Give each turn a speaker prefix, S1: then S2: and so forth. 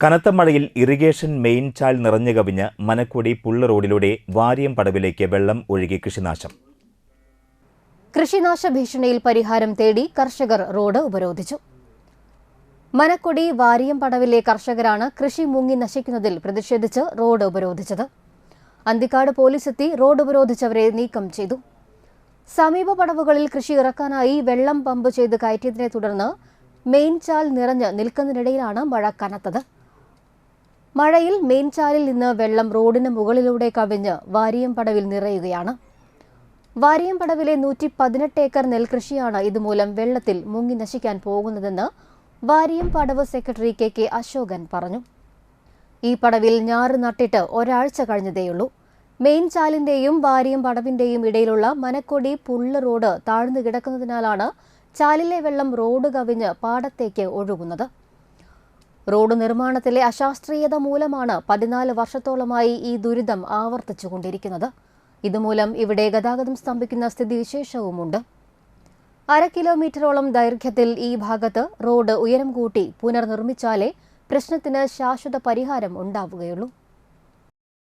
S1: കനത്ത മഴയിൽ irrigation main ചാൽ നിറഞ്ഞു കവിഞ്ഞ് മനക്കൊടി പുള്ള റോഡിലൂടെ വാരിയം പടവിലേക്ക് വെള്ളം ഒഴുകി കൃഷിനാശം.
S2: കൃഷിനാശ ഭീഷണിയിൽ പരിഹാരം തേടി കർഷകർ റോഡ് ഉപരോധിച്ചു. മനക്കൊടി വാരിയം പടവിലെ കർഷകരാണ് കൃഷി മുങ്ങി നശിക്കുന്നതിൽ പ്രതിഷേധിച്ച് റോഡ് ഉപരോധിച്ചത്. അന്തിക്കാട് പോലീസ് എത്തി റോഡ് ഉപരോധിച്ചവരെ നീക്കം ചെയ്തു. സമീപ പടവുകളിൽ കൃഷി ഇറക്കാനായി വെള്ളം പമ്പ് ചെയ്ത് കയറ്റിയതിനെ തുടർന്ന് മെയിൻ ചാൽ നിറഞ്ഞ് നിൽക്കുന്നതിനിടയിലാണ് മഴ കനത്തത്. മഴയിൽ മെയിൻചാലിൽ നിന്ന് വെള്ളം റോഡിന് മുകളിലൂടെ കവിഞ്ഞ് വാരിയമ്പടവിൽ നിറയുകയാണ്. വാരിയമ്പടവിലെ നൂറ്റി പതിനെട്ട് ഏക്കർ നെൽകൃഷിയാണ് ഇതുമൂലം വെള്ളത്തിൽ മുങ്ങി നശിക്കാൻ പോകുന്നതെന്ന് Variyam Padav secretary K K Ashokan പറഞ്ഞു. ഈ പടവിൽ ഞാറ് നട്ടിട്ട് ഒരാഴ്ച കഴിഞ്ഞതേയുള്ളൂ. മെയിൻചാലിന്റെയും വാരിയം പടവിന്റെയും ഇടയിലുള്ള മനക്കൊടി പുള്ള റോഡ് താഴ്ന്നു കിടക്കുന്നതിനാലാണ് ചാലിലെ വെള്ളം റോഡ് കവിഞ്ഞ് പാടത്തേക്ക് ഒഴുകുന്നത്. റോഡ് നിർമ്മാണത്തിലെ അശാസ്ത്രീയത മൂലമാണ് പതിനാല് വർഷത്തോളമായി ഈ ദുരിതം ആവർത്തിച്ചുകൊണ്ടിരിക്കുന്നത്. ഇതുമൂലം ഇവിടെ ഗതാഗതം സ്തംഭിക്കുന്ന സ്ഥിതിവിശേഷവുമുണ്ട്. അര കിലോമീറ്ററോളം ദൈർഘ്യത്തിൽ ഈ ഭാഗത്ത് റോഡ് ഉയരം കൂട്ടി പുനർനിർമ്മിച്ചാലേ പ്രശ്നത്തിന് ശാശ്വത പരിഹാരം ഉണ്ടാവുകയുള്ളൂ.